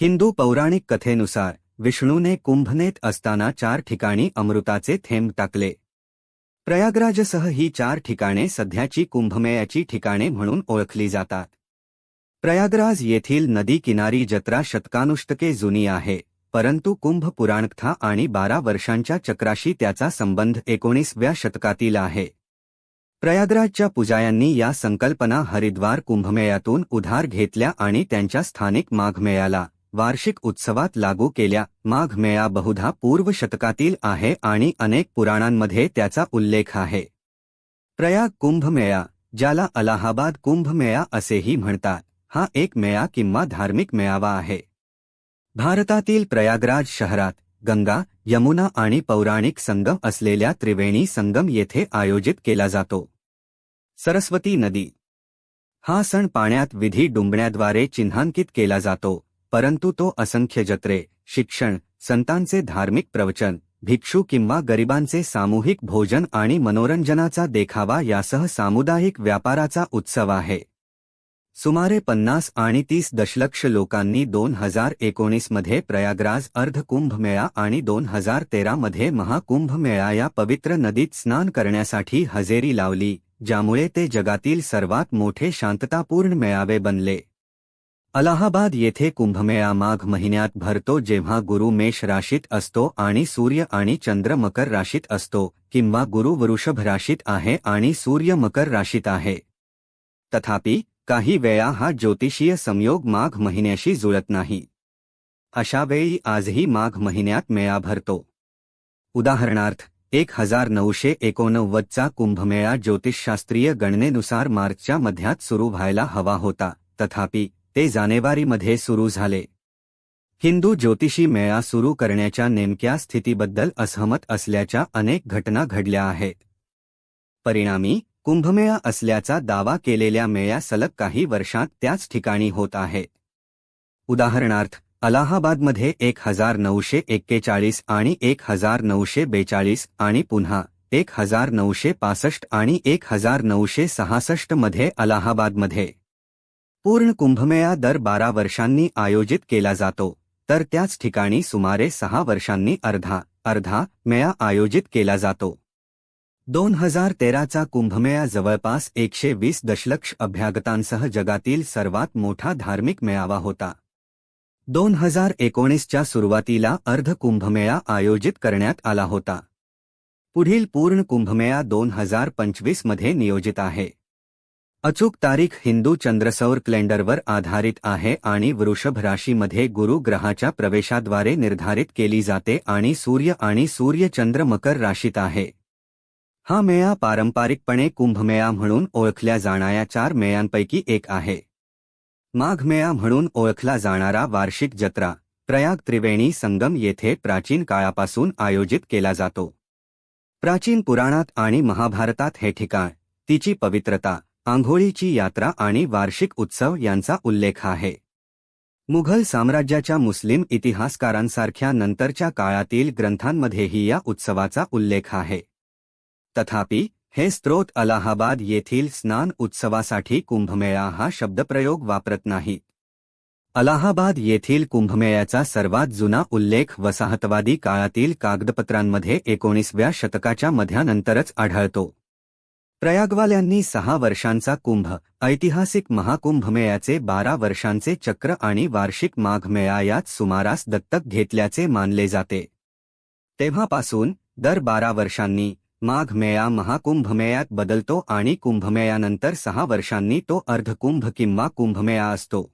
हिंदू पौराणिक कथेनुसार विष्णूने कुंभनेत असताना चार ठिकाणी अमृताचे थेंब टाकले. प्रयागराजसह ही चार ठिकाणे सध्याची कुंभमेळ्याची ठिकाणे म्हणून ओळखली जातात. प्रयागराज येथील नदी किनारी जत्रा शतकानुष्टके जुनी आहे परंतु कुंभ पुराणकथा आणि बारा वर्षांच्या चक्राशी त्याचा संबंध एकोणीसव्या शतकातील आहे. प्रयागराजच्या पुजायांनी या संकल्पना हरिद्वार कुंभमेळ्यातून उधार घेतल्या आणि त्यांच्या स्थानिक माघमेळ्याला वार्षिक उत्सवात लागू केल्या. माघ मेळा बहुधा पूर्व शतकातील आहे आणि अनेक पुराणांमध्ये त्याचा उल्लेख आहे. प्रयाग कुंभमेळा ज्याला अलाहाबाद कुंभमेळा असेही म्हणतात हा एक मेळा किंवा धार्मिक मेळावा आहे. भारतातील प्रयागराज शहरात गंगा यमुना आणि पौराणिक संगम असलेल्या त्रिवेणी संगम येथे आयोजित केला जातो. सरस्वती नदी. हा सण पाण्यात विधी डुंबण्याद्वारे चिन्हांकित केला जातो. परंतु तो असंख्य जत्रे शिक्षण संतांचे धार्मिक प्रवचन भिक्षू किंवा गरिबांचे सामूहिक भोजन आणि मनोरंजनाचा देखावा यासह सामुदायिक व्यापाराचा उत्सव आहे. सुमारे पन्नास आणि तीस दशलक्ष लोकांनी दोन हजार एकोणीसमध्ये प्रयागराज अर्धकुंभमेळा आणि दोन हजार तेरामध्ये महाकुंभमेळा या पवित्र नदीत स्नान करण्यासाठी हजेरी लावली ज्यामुळे ते जगातील सर्वात मोठे शांततापूर्ण मेळावे बनले. अलाहाबाद येथे कुंभमेळा माघ महिन्यात भरतो जेव्हा गुरु मेष राशीत असतो आणि सूर्य आणि चंद्र मकर राशीत असतो किंवा गुरु वृषभ राशीत आहे आणि सूर्य मकर राशीत आहे. तथापि काही वेळा हा ज्योतिषीय संयोग माघ महिन्याशी जुळत नाही. अशा वेळी आजही माघ महिन्यात मेळा भरतो. उदाहरणार्थ एक हजार नऊशे एकोणनव्वदचा कुंभमेळा ज्योतिषशास्त्रीय गणनेनुसार मार्चच्या मध्यात सुरू व्हायला हवा होता तथापि ते जानेवारीमध्ये सुरू झाले. हिंदू ज्योतिषी मेळा सुरू करण्याच्या नेमक्या स्थितीबद्दल असहमत असल्याच्या अनेक घटना घडल्या आहेत. परिणामी कुंभमेळा असल्याचा दावा केलेल्या मेळ्या सलग काही वर्षांत त्याच ठिकाणी होत आहे. उदाहरणार्थ अलाहाबादमध्ये एक हजार नऊशे एक्केचाळीस आणि एक हजार नऊशे बेचाळीस आणि पुन्हा एक हजार नऊशे पासष्ट आणि एक हजार नऊशे सहासष्टमध्ये अलाहाबादमध्ये. पूर्ण कुंभमेळा दर बारा वर्षांनी आयोजित केला जातो. तर त्याच ठिकाणी सुमारे सहा वर्षांनी अर्धा अर्धा मेळा आयोजित केला जातो. दोन हजार तेराचा कुंभमेळा जवळपास एकशे वीस दशलक्ष अभ्यागतांसह जगातील सर्वात मोठा धार्मिक मेळावा होता. दोन हजार एकोणीसच्या सुरुवातीला अर्ध कुंभमेळा आयोजित करण्यात आला होता. पुढील पूर्ण कुंभमेळा दोन हजार पंचवीसमध्ये नियोजित आहे. अचूक तारीख हिंदू चंद्रसौर कॅलेंडरवर आधारित आहे आणि वृषभ राशीमध्ये गुरु ग्रहाच्या प्रवेशाद्वारे निर्धारित केली जाते आणि सूर्य आणि सूर्यचंद्र मकर राशीत आहे. हा मेळा पारंपरिकपणे कुंभमेळा म्हणून ओळखल्या जाणाऱ्या चार मेळ्यांपैकी एक आहे. माघ म्हणून ओळखला जाणारा वार्षिक जत्रा, प्रयाग त्रिवेणी संगम येथे प्राचीन काळापासून आयोजित केला जातो. प्राचीन पुराणात आणि महाभारतात हे ठिकाण, तिची पवित्रता आंघोळीची यात्रा आणि वार्षिक उत्सव यांचा उल्लेख आहे. मुघल साम्राज्याच्या मुस्लिम इतिहासकारांसारख्या नंतरच्या काळातील ग्रंथांमध्येही या उत्सवाचा उल्लेख आहे. तथापि हे स्त्रोत अलाहाबाद येथील स्नान उत्सवासाठी कुंभमेळा हा शब्दप्रयोग वापरत नाही अलाहाबाद येथील कुंभमेळ्याचा सर्वात जुना उल्लेख वसाहतवादी काळातील कागदपत्रांमध्ये एकोणीसव्या शतकाच्या मध्यानंतरच आढळतो. प्रयागवाल्यांनी सहा वर्षांचा कुंभ ऐतिहासिक महाकुंभमेळ्याचे बारा वर्षांचे चक्र आणि वार्षिक माघमेळा यात सुमारास दत्तक घेतल्याचे मानले जाते. तेव्हापासून दर बारा वर्षांनी माघमेळा महाकुंभमेळ्यात बदलतो आणि कुंभमेळ्यानंतर सहा वर्षांनी तो अर्धकुंभ किंवा कुंभमेळा असतो.